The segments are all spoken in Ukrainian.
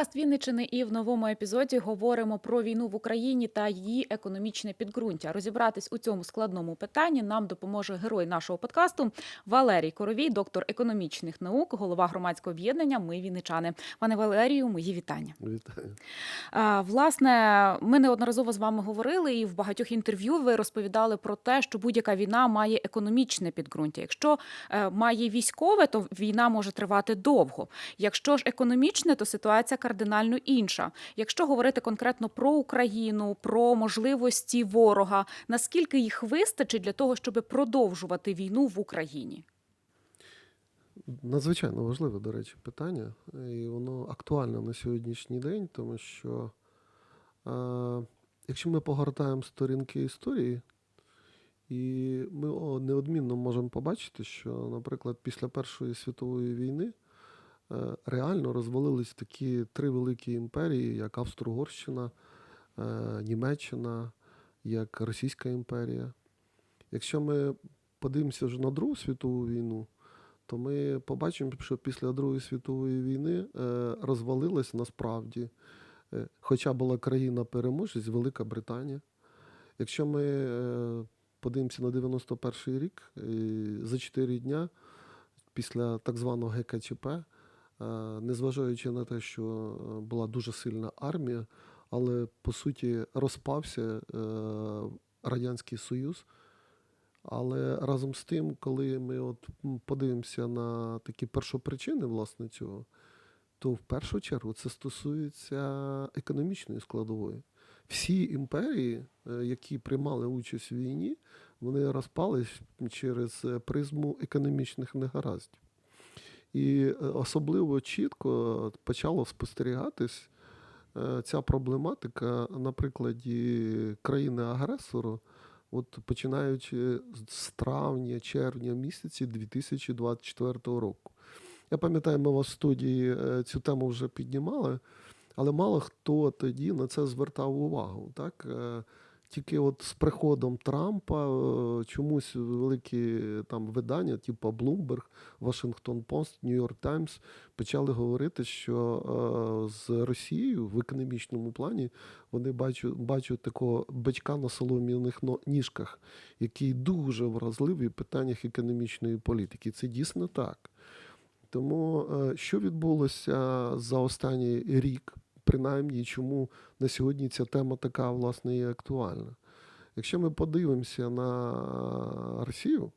подкаст Вінничини, і в новому епізоді говоримо про війну в Україні та її економічне підґрунтя. Розібратись у цьому складному питанні нам допоможе герой нашого подкасту Валерій Коровій, доктор економічних наук, голова громадського об'єднання. Ми вінничани. Пане Валерію, мої вітання. Вітаю. А, Власне, ми неодноразово з вами говорили, і в багатьох інтерв'ю ви розповідали про те, що будь-яка війна має економічне підґрунтя. Якщо е, має військове, то війна може тривати довго. Якщо ж економічне, то ситуація кардинально інша. Якщо говорити конкретно про Україну, про можливості ворога, наскільки їх вистачить для того, щоб продовжувати війну в Україні? Надзвичайно важливе, до речі, питання, і воно актуальне на сьогоднішній день, тому що е, якщо ми погортаємо сторінки історії, і ми неодмінно можемо побачити, що, наприклад, після Першої світової війни реально розвалились такі три великі імперії, як Австро-Угорщина, е, Німеччина, як Російська імперія. Якщо ми подивимося вже на Другу світову війну, то ми побачимо, що після Другої світової війни е, розвалилась насправді, е, хоча була країна переможець, Велика Британія. Якщо ми е, подивимося на 91-й рік, е, за 4 дня після так званого ГКЧП, е, незважаючи на те, що е, була дуже сильна армія, але по суті розпався е, Радянський Союз. Але разом з тим, коли ми от подивимося на такі першопричини власне цього, то в першу чергу це стосується економічної складової. Всі імперії, е, які приймали участь в війні, вони розпались через е, призму економічних негараздів. І е, особливо чітко почало спостерігатись е, ця проблематика на прикладі країни-агресору, от починаючи з травня, червня місяці 2024 року. Я пам'ятаю, ми вас в студії е, цю тему вже піднімали, але мало хто тоді на це звертав увагу. Так? Е, Тільки от з приходом Трампа е, чомусь великі там видання, типу Bloomberg, Washington Post, New York Times, почали говорити, що е, з Росією в економічному плані вони бачать, бачать такого бичка на солом'яних ніжках, який дуже вразливий в питаннях економічної політики. Це дійсно так. Тому е, що відбулося за останній рік, принаймні, чому на сьогодні ця тема така власне є актуальна? Якщо ми подивимося на Росію,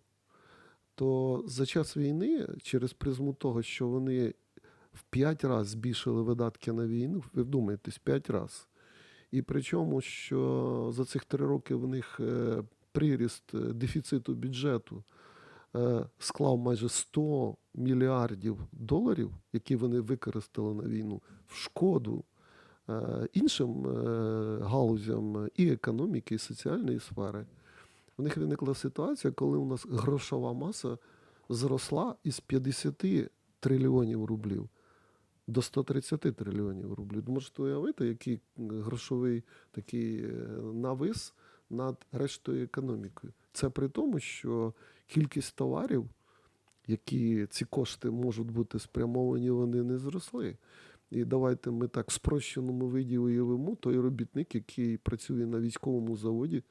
то за час війни, через призму того, що вони в 5 разів збільшили видатки на війну, ви вдумаєтесь, 5 разів. І причому, що за цих три роки в них е, приріст е, дефіциту бюджету е, склав майже 100 мільярдів доларів, які вони використали на війну, в шкоду іншим е, галузям і економіки, і соціальної сфери. У них виникла ситуація, коли у нас грошова маса зросла із 50 трильйонів рублів до 130 трильйонів рублів. Можете уявити, який грошовий такий е, навис над рештою економікою. Це при тому, що кількість товарів, які ці кошти можуть бути спрямовані, вони не зросли. І давайте ми так в спрощеному виді уявимо той робітник, який працює на військовому заводі,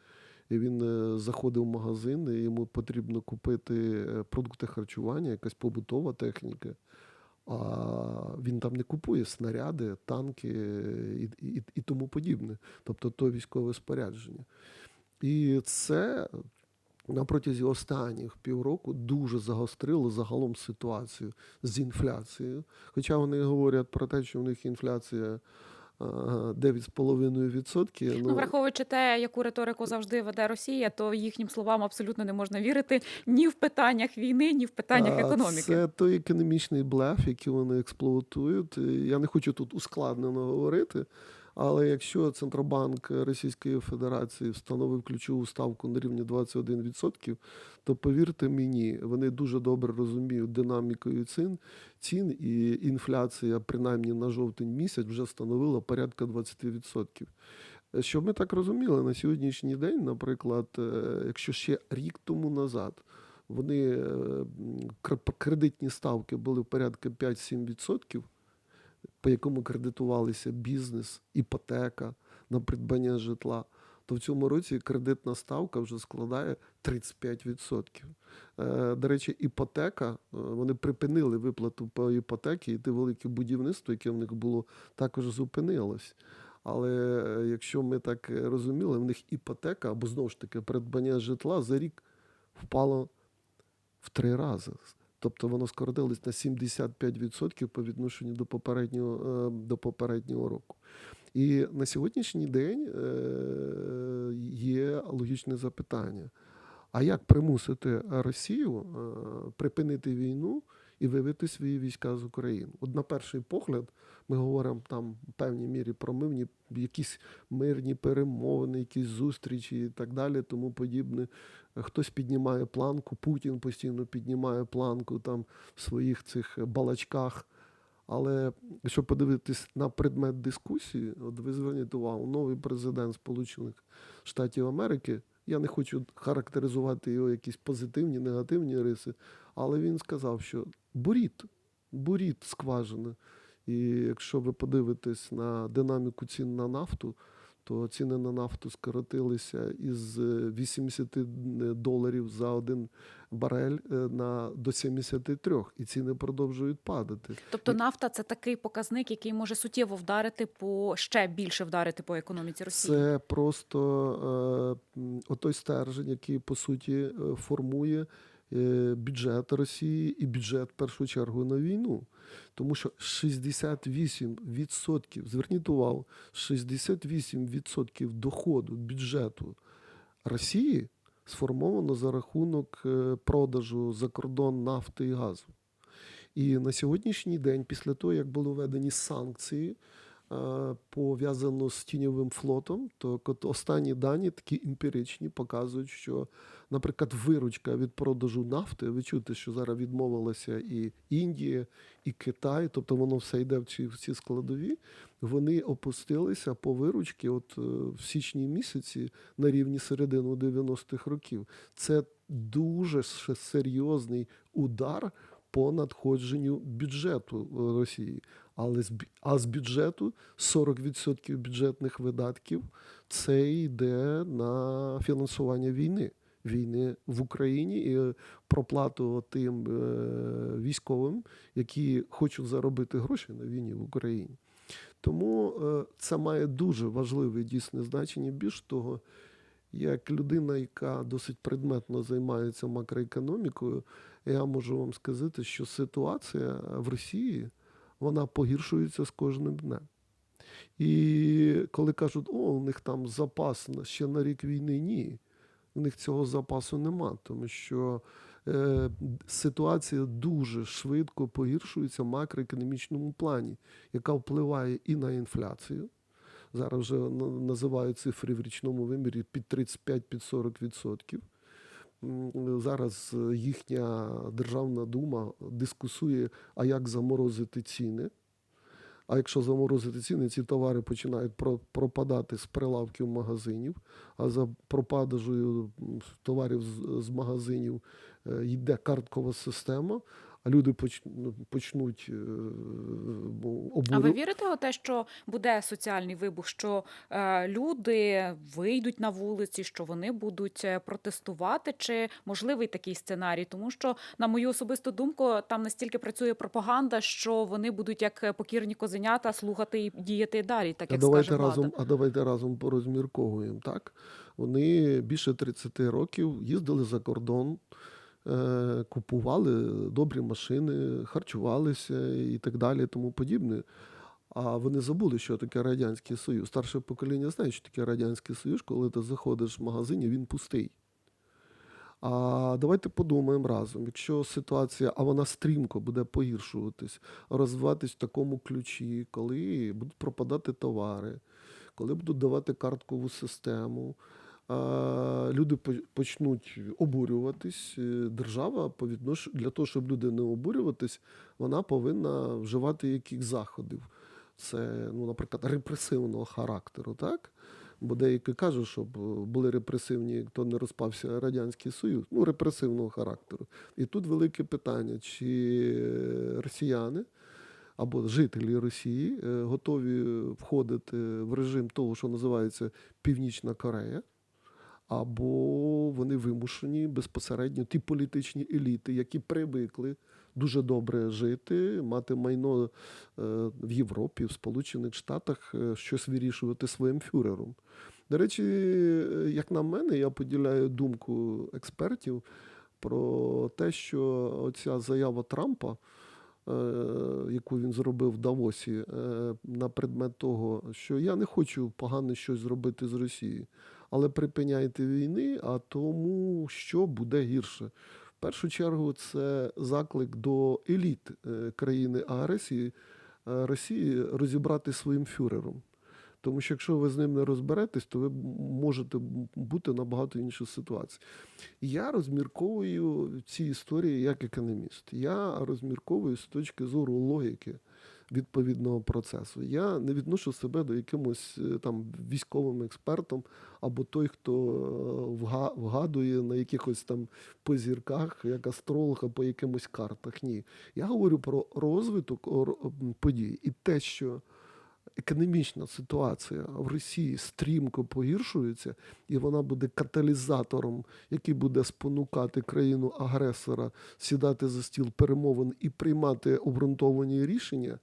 і він е, заходить в магазин, і йому потрібно купити е, продукти харчування, якась побутова техніка. А він там не купує снаряди, танки е, і, і, і тому подібне, тобто то військове спорядження. І це на протязі останніх півроку дуже загострило загалом ситуацію з інфляцією. Хоча вони говорять про те, що в них інфляція а, 9,5%. Ну, враховуючи те, яку риторику завжди веде Росія, то їхнім словам абсолютно не можна вірити ні в питаннях війни, ні в питаннях А, економіки. Це той економічний блеф, який вони експлуатують. Я не хочу тут ускладнено говорити. Але якщо Центробанк Російської Федерації встановив ключову ставку на рівні 21%, то повірте мені, вони дуже добре розуміють динамікою цін, цін і інфляція, принаймні на жовтень місяць, вже становила порядка 20%. Щоб ми так розуміли, на сьогоднішній день, наприклад, е, якщо ще рік тому назад вони е, кредитні ставки були в порядку 5-7%, по якому кредитувалися бізнес, іпотека на придбання житла, то в цьому році кредитна ставка вже складає 35%. Е, До речі, іпотека, е, вони припинили виплату по іпотеці, і те велике будівництво, яке в них було, також зупинилось. Але е, якщо ми так розуміли, в них іпотека або знову ж таки придбання житла за рік впало в три рази. Тобто воно скоротилось на 75% по відношенню до попереднього, е, до попереднього року. І на сьогоднішній день е, є логічне запитання: а як примусити Росію е, припинити війну і вивести свої війська з України? От на перший погляд ми говоримо там в певній мірі про мирні, якісь мирні перемовини, якісь зустрічі і так далі, тому подібне. Хтось піднімає планку, Путін постійно піднімає планку там в своїх цих балачках. Але якщо подивитись на предмет дискусії, от ви зверніть увагу, новий президент Сполучених Штатів Америки, я не хочу характеризувати його якісь позитивні, негативні риси, але він сказав, що буріт, буріт скважина. І якщо ви подивитесь на динаміку цін на нафту, то ціни на нафту скоротилися із е, 80 доларів за один барель е, на до 73, і ціни продовжують падати. Тобто нафта це такий показник, який може суттєво вдарити по ще більше вдарити по економіці Росії. Це просто е, отой стержень, який по суті е, формує е, бюджет Росії і бюджет в першу чергу на війну. Тому що 68%, зверніть увагу, 68% доходу бюджету Росії сформовано за рахунок е, продажу за кордон нафти і газу. І на сьогоднішній день, після того, як були введені санкції е, пов'язано з тіньовим флотом, то останні дані, такі емпіричні, показують, що, наприклад, виручка від продажу нафти, ви чуєте, що зараз відмовилася і Індія, і Китай, тобто воно все йде в ці, складові, вони опустилися по виручці от, е, в січні місяці на рівні середину 90-х років. Це дуже серйозний удар по надходженню бюджету е, Росії. Але з, а з бюджету 40% бюджетних видатків це йде на фінансування війни. Війни в Україні і проплату тим е, військовим, які хочуть заробити гроші на війні в Україні. Тому е, це має дуже важливе дійсне значення. Більш того, як людина, яка досить предметно займається макроекономікою, я можу вам сказати, що ситуація в Росії вона погіршується з кожним днем. І коли кажуть, о, у них там запас ще на рік війни, ні. У них цього запасу нема, тому що е, ситуація дуже швидко погіршується в макроекономічному плані, яка впливає і на інфляцію. Зараз вже називають цифри в річному вимірі під 35-40%. Зараз е, їхня Державна дума дискусує, а як заморозити ціни. А якщо заморозити ціни, ці товари починають про- пропадати з прилавків магазинів, а за пропадажею товарів з, з магазинів е, йде карткова система, а люди ну, почнуть е, А ви вірите у те, що буде соціальний вибух, що е, люди вийдуть на вулиці, що вони будуть е, протестувати? Чи можливий такий сценарій? Тому що, на мою особисту думку, там настільки працює пропаганда, що вони будуть як покірні козенята слухати і діяти далі, так А як давайте скаже влада. разом, а давайте разом порозмірковуємо. Так? Вони більше 30 років їздили за кордон, купували добрі машини, харчувалися і так далі, тому подібне. А вони забули, що таке Радянський Союз. Старше покоління знає, що таке Радянський Союз, коли ти заходиш в магазин, він пустий. А давайте подумаємо разом, якщо ситуація, а вона стрімко буде погіршуватись, розвиватись в такому ключі, коли будуть пропадати товари, коли будуть давати карткову систему, люди по- почнуть обурюватись. е, Держава по віднош... для того, щоб люди не обурюватись, вона повинна вживати яких заходів. Це, ну, наприклад, репресивного характеру, так? Бо деякі кажуть, щоб е, були репресивні, хто не розпався Радянський Союз, ну, репресивного характеру. І тут велике питання, чи е, росіяни або жителі Росії готові входити в режим того, що називається Північна Корея, або вони вимушені безпосередньо ті політичні еліти, які привикли дуже добре жити, мати майно е, в Європі, в Сполучених Штатах, е, щось вирішувати своїм фюрером. До речі, е, як на мене, я поділяю думку експертів про те, що оця заява Трампа, яку він зробив в Давосі, на предмет того, що я не хочу погано щось зробити з Росією, але припиняйте війни, а тому що буде гірше. В першу чергу це заклик до еліт е, країни агресії е, Росії розібрати своїм фюрером. Тому що якщо ви з ним не розберетесь, то ви можете бути набагато іншій ситуації. Я розмірковую ці історії як економіст. Я розмірковую з точки зору логіки відповідного процесу. Я не відношу себе до якимось е, там військовим експертом або той, хто е, вгадує на якихось там позірках, як астролог, або по якимось картах. Ні. Я говорю про розвиток подій і те, що економічна ситуація в Росії стрімко погіршується, і вона буде каталізатором, який буде спонукати країну-агресора сідати за стіл перемовин і приймати обґрунтовані рішення.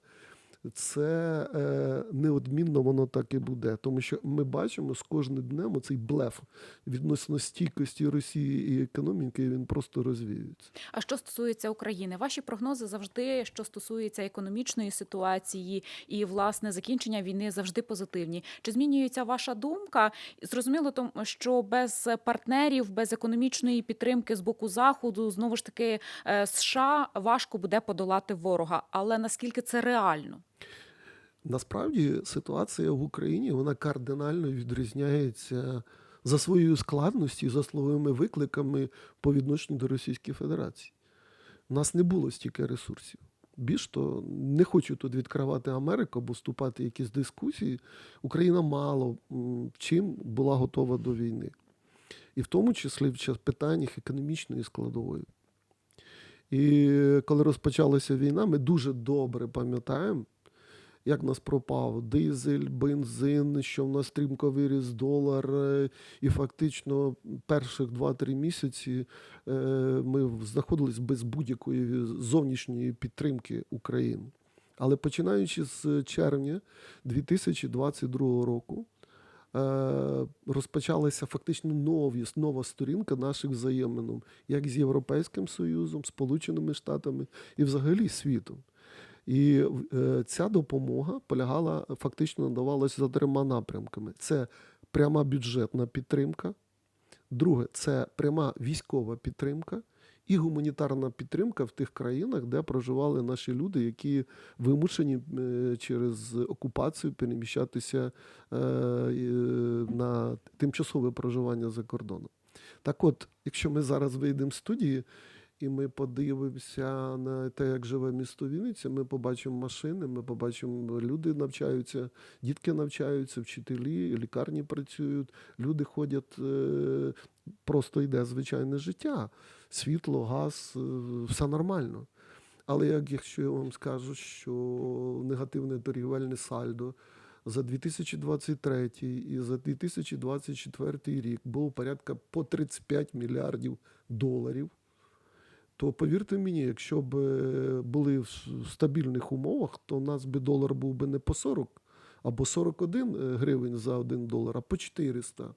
Це е, неодмінно воно так і буде, тому що ми бачимо з кожним днем цей блеф відносно стійкості Росії і економіки, він просто розвіюється. А що стосується України, ваші прогнози завжди, що стосується економічної ситуації і власне закінчення війни, завжди позитивні. Чи змінюється ваша думка? Зрозуміло, тому що без партнерів, без економічної підтримки з боку заходу, знову ж таки, е, США важко буде подолати ворога. Але наскільки це реально? Насправді ситуація в Україні вона кардинально відрізняється за своєю складністю, за словими викликами по відношенню до Російської Федерації. У нас не було стільки ресурсів. Більш то не хочу тут відкривати Америку або вступати в якісь дискусії. Україна мало чим була готова до війни. І в тому числі в питаннях економічної складової. І коли розпочалася війна, ми дуже добре пам'ятаємо, як в нас пропав дизель, бензин, що в нас стрімко виріс долар, е, і фактично перших 2-3 місяці е, ми знаходились без будь-якої зовнішньої підтримки України. Але починаючи з червня 2022 року, е, розпочалася фактично нові, нова сторінка наших взаємин, як з Європейським Союзом, Сполученими Штатами і взагалі світом. І е, ця допомога полягала, фактично надавалася за трьома напрямками: це пряма бюджетна підтримка, друге це пряма військова підтримка і гуманітарна підтримка в тих країнах, де проживали наші люди, які вимушені е, через окупацію переміщатися е, на тимчасове проживання за кордоном. Так от, якщо ми зараз вийдемо з студії, і ми подивимося на те, як живе місто Вінниця, ми побачимо машини, ми побачимо, люди навчаються, дітки навчаються, вчителі, лікарні працюють, люди ходять, е, просто йде звичайне життя, світло, газ, е, все нормально. Але як якщо я вам скажу, що негативне торгівельне сальдо за 2023 і за 2024 рік було порядка по 35 мільярдів доларів, то повірте мені, якщо б е, були в стабільних умовах, то у нас би долар був би не по 40 або 41 е, гривень за 1 долар, а по 400.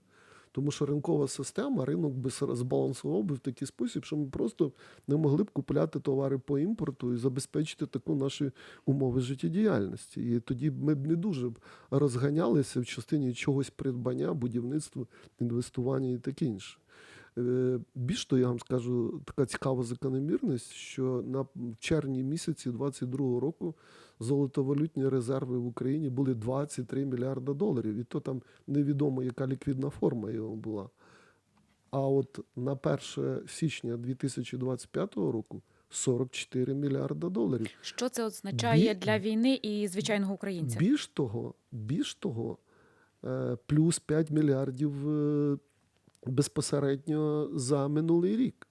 Тому що ринкова система, ринок би збалансував би в такий спосіб, що ми просто не могли б купляти товари по імпорту і забезпечити таку наші умови життєдіяльності. І тоді ми б не дуже розганялися в частині чогось придбання, будівництва, інвестування і таке інше. Е, Більш того, я вам скажу, така цікава закономірність, що на червні місяці 22-го року золотовалютні резерви в Україні були 23 мільярда доларів. І то там невідомо, яка ліквідна форма його була. А от на 1 січня 2025 року 44 мільярда доларів. Що це означає Бі- для війни і звичайного українця? Більш того, більш того, е, плюс 5 мільярдів е, безпосередньо за минулий рік.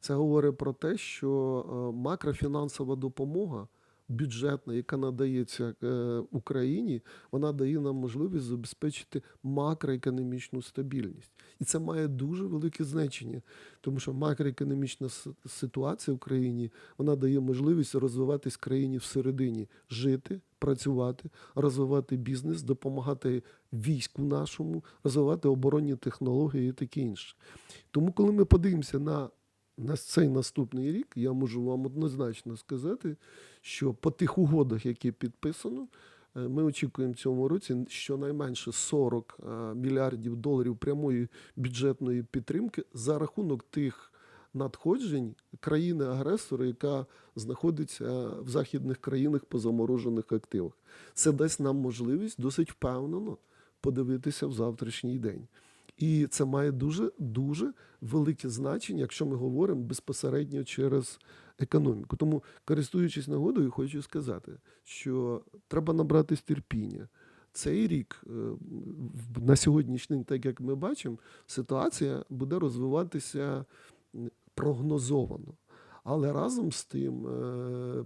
Це говорить про те, що е, макрофінансова допомога бюджетна, яка надається е, Україні, вона дає нам можливість забезпечити макроекономічну стабільність. І це має дуже велике значення, тому що макроекономічна ситуація в країні вона дає можливість розвиватись країні всередині, жити, працювати, розвивати бізнес, допомагати війську нашому, розвивати оборонні технології і таке інше. Тому, коли ми подивимося на, на цей наступний рік, я можу вам однозначно сказати, що по тих угодах, які підписано, е, ми очікуємо в цьому році щонайменше 40 е, мільярдів доларів прямої бюджетної підтримки за рахунок тих надходжень країни-агресора, яка знаходиться в західних країнах по заморожених активах. Це дасть нам можливість досить впевнено подивитися в завтрашній день. І це має дуже дуже велике значення, якщо ми говоримо безпосередньо через економіку. Тому, користуючись нагодою, хочу сказати, що треба набратись терпіння. Цей рік е, на сьогоднішній день, так як ми бачимо, ситуація буде розвиватися прогнозовано. Але разом з тим е,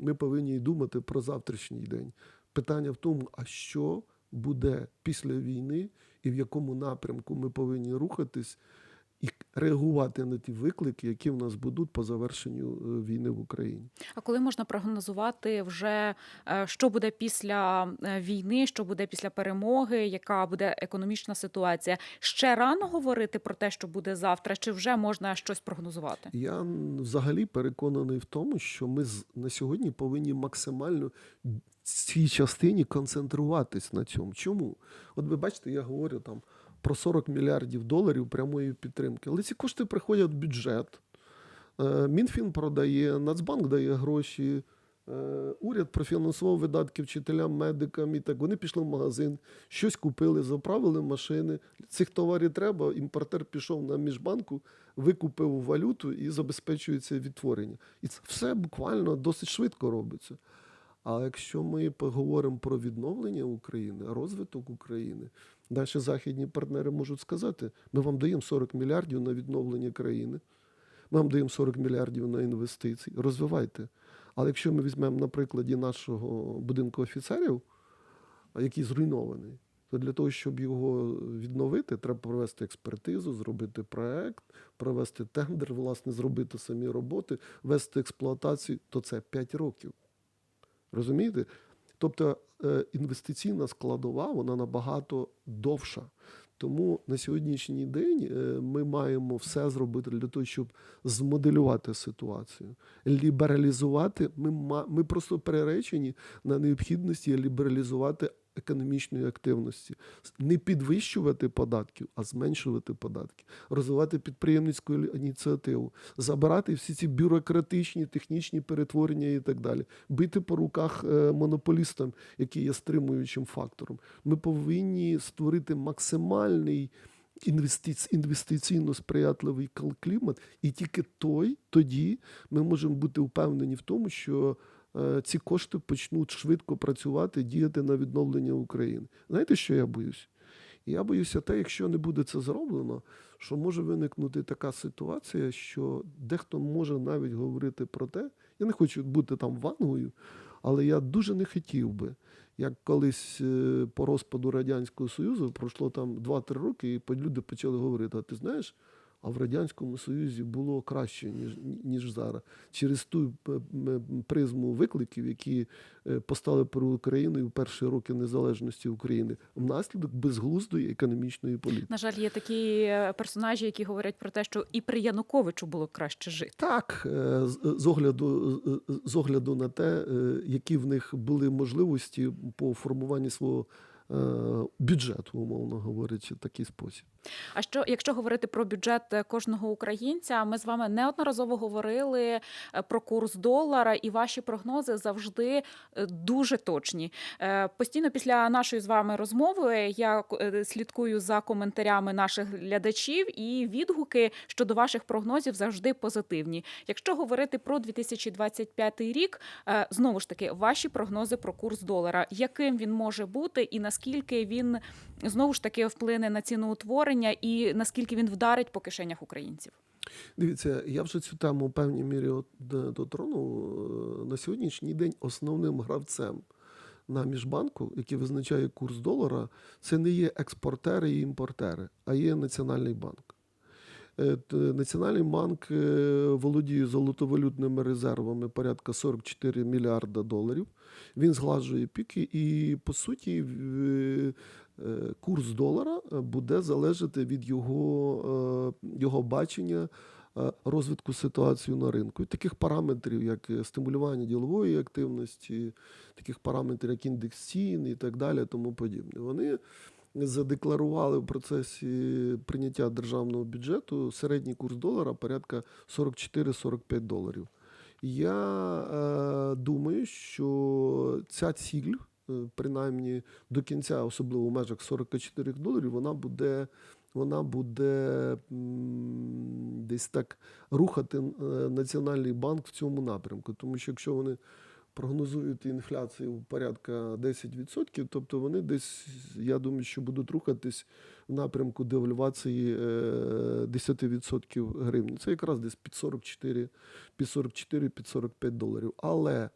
ми повинні думати про завтрашній день. Питання в тому, а що буде після війни і в якому напрямку ми повинні рухатись і реагувати на ті виклики, які в нас будуть по завершенню е, війни в Україні. А коли можна прогнозувати вже, е, що буде після е, війни, що буде після перемоги, яка буде економічна ситуація? Ще рано говорити про те, що буде завтра, чи вже можна щось прогнозувати? Я взагалі переконаний в тому, що ми на сьогодні повинні максимально цій частині концентруватись на цьому. Чому? От ви бачите, я говорю там про 40 мільярдів доларів прямої підтримки, але ці кошти приходять в бюджет. Е, Мінфін продає, Нацбанк дає гроші. е, Уряд профінансував видатки вчителям, медикам і так. Вони пішли в магазин, щось купили, заправили машини. Цих товарів треба. Імпортер пішов на міжбанку, викупив валюту і забезпечується відтворення. І це все буквально досить швидко робиться. А якщо ми поговоримо про відновлення України, розвиток України, наші західні партнери можуть сказати: ми вам даємо 40 мільярдів на відновлення країни, ми вам даємо 40 мільярдів на інвестиції. Розвивайте. Але якщо ми візьмемо на прикладі нашого будинку офіцерів, який зруйнований, то для того, щоб його відновити, треба провести експертизу, зробити проект, провести тендер, власне, зробити самі роботи, вести експлуатацію, то це 5 років. Розумієте? Тобто е, інвестиційна складова вона набагато довша. Тому на сьогоднішній день е, ми маємо все зробити для того, щоб змоделювати ситуацію, лібералізувати. Ми, ми просто переречені на необхідності лібералізувати економічної активності, не підвищувати податків, а зменшувати податки, розвивати підприємницьку ініціативу, забирати всі ці бюрократичні, технічні перетворення і так далі, бити по руках е, монополістам, які є стримуючим фактором. Ми повинні створити максимальний інвестиц- інвестиційно сприятливий клімат, і тільки той тоді ми можемо бути впевнені в тому, що ці кошти почнуть швидко працювати, діяти на відновлення України. Знаєте, що я боюсь? Я боюся те, якщо не буде це зроблено, що може виникнути така ситуація, що дехто може навіть говорити про те, я не хочу бути там вангою, але я дуже не хотів би, як колись е, по розпаду Радянського Союзу пройшло там 2-3 роки, і люди почали говорити: а ти знаєш, а в Радянському Союзі було краще, ніж, ніж зараз. Через ту призму викликів, які е, постали перед Україною в перші роки незалежності України, внаслідок безглуздої економічної політики. На жаль, є такі е, персонажі, які говорять про те, що і при Януковичу було краще жити. Так, е, з- огляду, з огляду на те, які в них були можливості по формуванні свого бюджету, умовно говорячи, такий спосіб. А що, якщо говорити про бюджет е, кожного українця, ми з вами неодноразово говорили е, про курс долара, і ваші прогнози завжди е, дуже точні. Е, Постійно після нашої з вами розмови я е, слідкую за коментарями наших глядачів, і відгуки щодо ваших прогнозів завжди позитивні. Якщо говорити про 2025 рік, е, знову ж таки, ваші прогнози про курс долара, яким він може бути, і наскільки він знову ж таки вплине на ціноутворення утворення, і наскільки він вдарить по кишенях українців? Дивіться, я вже цю тему в певній мірі дотронув. Е, На сьогоднішній день основним гравцем на міжбанку, який визначає курс долара, це не є експортери і імпортери, а є Національний банк. Е, Національний банк е, володіє золотовалютними резервами порядка 44 мільярда доларів. Він згладжує піки, і по суті е, курс долара буде залежати від його, його бачення розвитку ситуації на ринку. І таких параметрів, як стимулювання ділової активності, таких параметрів, як індекс цін і так далі, тому подібне. Вони задекларували в процесі прийняття державного бюджету середній курс долара порядка 44-45 доларів. Я е, думаю, що ця ціль, е, принаймні до кінця, особливо в межах 44 доларів, вона буде, вона буде десь так рухати е, Національний банк в цьому напрямку. Тому що якщо вони прогнозують інфляцію порядка 10%, тобто вони десь, я думаю, що будуть рухатись в напрямку девальвації е, 10% гривні. Це якраз десь під 44, під 44, під 45 доларів. Але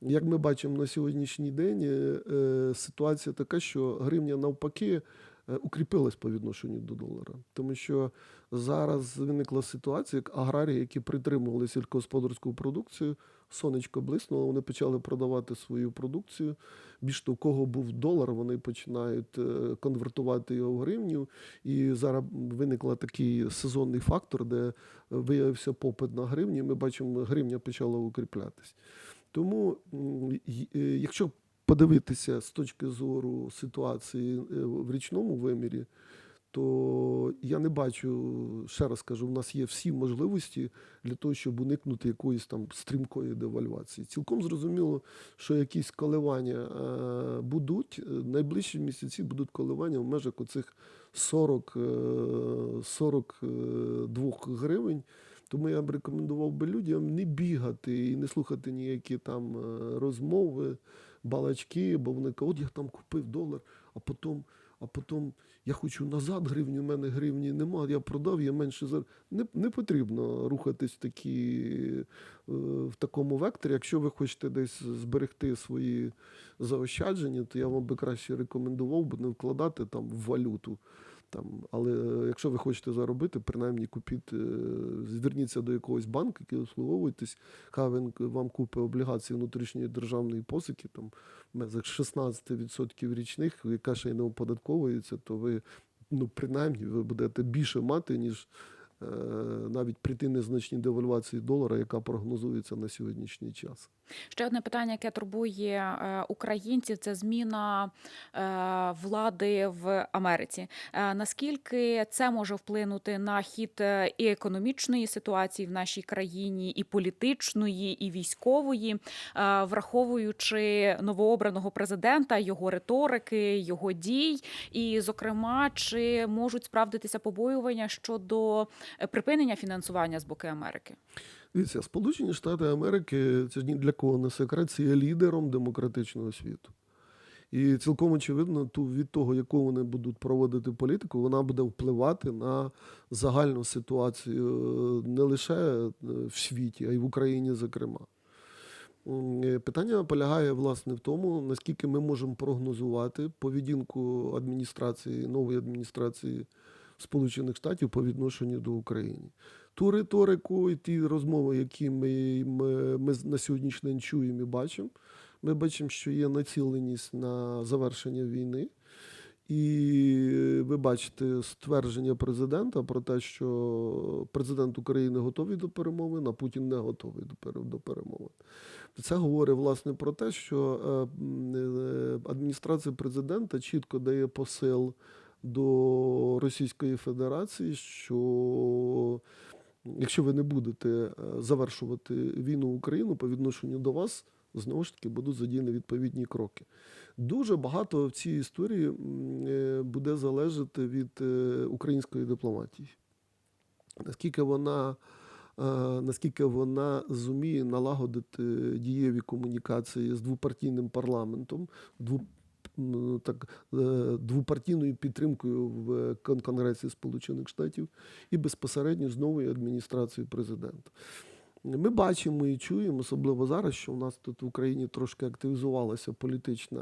як ми бачимо на сьогоднішній день, е, е, ситуація така, що гривня навпаки е, укріпилась по відношенню до долара. Тому що зараз виникла ситуація, як аграрії, які притримували сільськогосподарську продукцію, сонечко блиснуло, вони почали продавати свою продукцію. Більш того, кого був долар, вони починають е, конвертувати його в гривню. І зараз виникла такий сезонний фактор, де виявився попит на гривні. Ми бачимо, гривня почала укріплятись. Тому, е, якщо подивитися з точки зору ситуації е, в річному вимірі, то я не бачу, ще раз кажу, в нас є всі можливості для того, щоб уникнути якоїсь там стрімкої девальвації. Цілком зрозуміло, що якісь коливання е, будуть. Е, Найближчі місяці будуть коливання в межах оцих 40, е, 42 гривень. Тому я б рекомендував би людям не бігати і не слухати ніякі там розмови, балачки, бо вони кажуть, от я там купив долар, а потім, а потім я хочу назад гривню, в мене гривні нема, я продав, я менше зар... Не, не потрібно рухатись в, такі, е, в такому векторі. Якщо ви хочете десь зберегти свої заощадження, то я вам би краще рекомендував би не вкладати там в валюту. Там, але е, якщо ви хочете заробити, принаймні купіть, е, зверніться до якогось банку, який обслуговуєтесь, хай він вам купить облігації внутрішньої державної позики, там в межах 16% річних, яка ще й не оподатковується, то ви ну, принаймні ви будете більше мати, ніж навіть при тій незначній девальвації долара, яка прогнозується на сьогоднішній час. Ще одне питання, яке турбує е, українців, це зміна е, влади в Америці. Е, Наскільки це може вплинути на хід е, і економічної ситуації в нашій країні, і політичної, і військової, е, враховуючи новообраного президента, його риторики, його дій, і, зокрема, чи можуть справдитися побоювання щодо е, припинення фінансування з боку Америки? Дивіться, Сполучені Штати Америки, це ні для кого не секрет, це є лідером демократичного світу. І цілком очевидно, ту від того, яку вони будуть проводити політику, вона буде впливати на загальну ситуацію е, не лише е, в світі, а й в Україні, зокрема. Е, Питання полягає власне в тому, наскільки ми можемо прогнозувати поведінку адміністрації, нової адміністрації Сполучених Штатів по відношенню до України. Ту риторику і ті розмови, які ми, ми, ми на сьогоднішній день чуємо і бачимо, ми бачимо, що є націленість на завершення війни. І ви бачите ствердження президента про те, що президент України готовий до перемовин, а Путін не готовий до пере- перемовин. Це говорить власне про те, що е, е, адміністрація президента чітко дає посил до Російської Федерації, що якщо ви не будете е, завершувати війну Україну по відношенню до вас, знову ж таки будуть задіяні відповідні кроки. Дуже багато в цій історії е, буде залежати від е, української дипломатії. Наскільки вона, наскільки вона зуміє налагодити дієві комунікації з двопартійним парламентом, так, е, двопартійною підтримкою в кон- Конгресі Сполучених Штатів і безпосередньо з новою адміністрацією президента. Ми бачимо і чуємо, особливо зараз, що у нас тут в Україні трошки активізувалася політична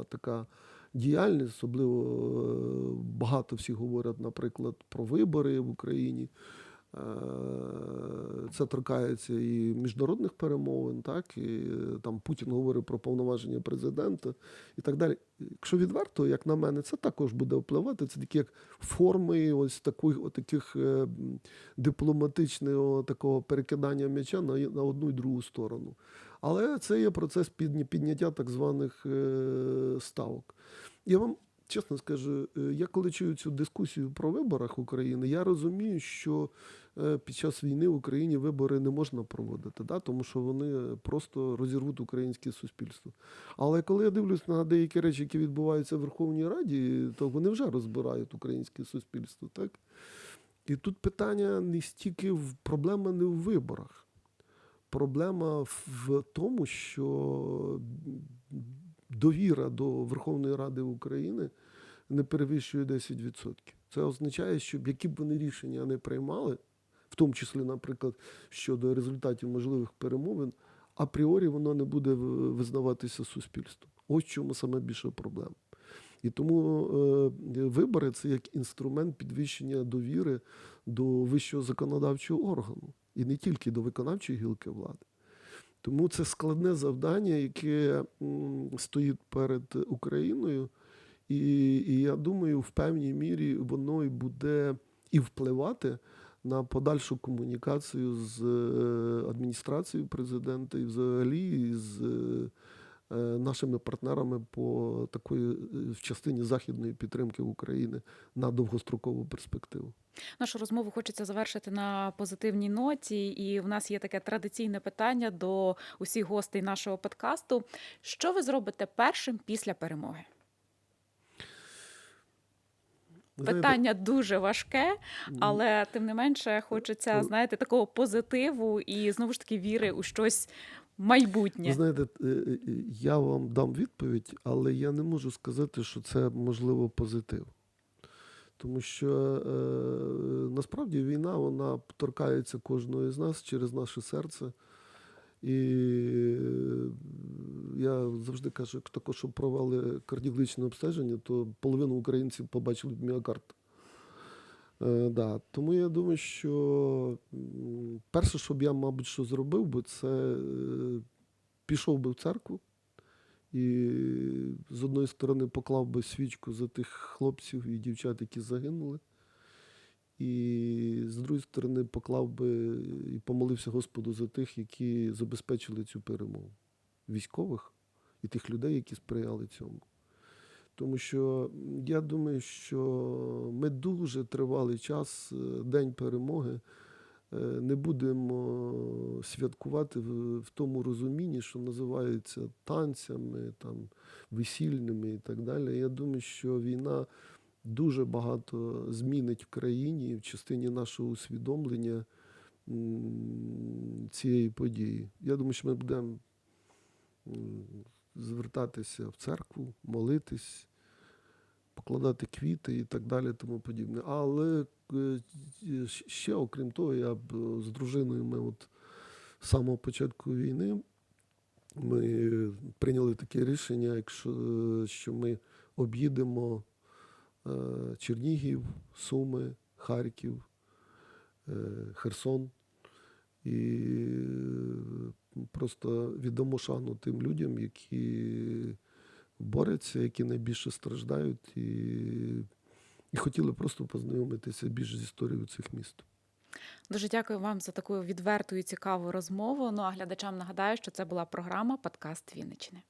е, така діяльність, особливо е, багато всі говорять, наприклад, про вибори в Україні. Е, Це торкається і міжнародних перемовин, так і там Путін говорить про повноваження президента і так далі. Якщо відверто, як на мене, це також буде впливати. Це такі як форми ось таких, таких е, дипломатичного такого перекидання м'яча на, на одну і другу сторону. Але це є процес підняття так званих е, ставок. Я вам чесно скажу, я коли чую цю дискусію про виборах України, я розумію, що під час війни в Україні вибори не можна проводити, да? тому що вони просто розірвуть українське суспільство. Але коли я дивлюсь на деякі речі, які відбуваються в Верховній Раді, то вони вже розбирають українське суспільство. Так? І тут питання не стільки в проблема не в виборах. Проблема в тому, що довіра до Верховної Ради України не перевищує 10%. Це означає, що які б вони рішення не приймали, в тому числі, наприклад, щодо результатів можливих перемовин, апріорі воно не буде визнаватися суспільством. Ось чому саме більша проблема. І тому е, вибори це як інструмент підвищення довіри до вищого законодавчого органу, і не тільки до виконавчої гілки влади. Тому це складне завдання, яке стоїть перед Україною, і, і я думаю, в певній мірі воно і буде і впливати на подальшу комунікацію з е, адміністрацією президента і взагалі з е, нашими партнерами по такої е, в частині західної підтримки України на довгострокову перспективу. Нашу розмову хочеться завершити на позитивній ноті, і в нас є таке традиційне питання до усіх гостей нашого подкасту. Що ви зробите першим після перемоги? Ви знаєте, Питання дуже важке, але тим не менше хочеться, Ну, знаєте, такого позитиву і знову ж таки віри у щось Ви майбутнє. знаєте, е, е, я вам дам відповідь, але я не можу сказати, що це можливо позитив. Тому що е, насправді війна вона торкається кожного з нас через наше серце. І е, я завжди кажу, також, що провели кардіологічне обстеження, то половину українців побачили міокард. Е, да. Тому я думаю, що перше, що б я, мабуть, що зробив би, це е, пішов би в церкву і з одної сторони поклав би свічку за тих хлопців і дівчат, які загинули. І з другої сторони поклав би і помолився Господу за тих, які забезпечили цю перемогу. Військових і тих людей, які сприяли цьому. Тому що я думаю, що ми дуже тривалий час, е, День перемоги, е, не будемо святкувати в, тому розумінні, що називається танцями, там, весільними і так далі. Я думаю, що війна дуже багато змінить в країні в частині нашого усвідомлення цієї події. Я думаю, що ми будемо звертатися в церкву, молитись, покладати квіти і так далі, тому подібне. Але е, ще, окрім того, я б е, з дружиною ми от з самого початку війни ми прийняли таке рішення, якщо е, що ми об'їдемо е, Чернігів, Суми, Харків, е, Херсон. І е, просто віддамо шану тим людям, які борються, які найбільше страждають, і, і хотіли просто познайомитися більше з історією цих міст. Дуже дякую вам за таку відверту і цікаву розмову. Ну а глядачам нагадаю, що це була програма Подкаст Вінничини.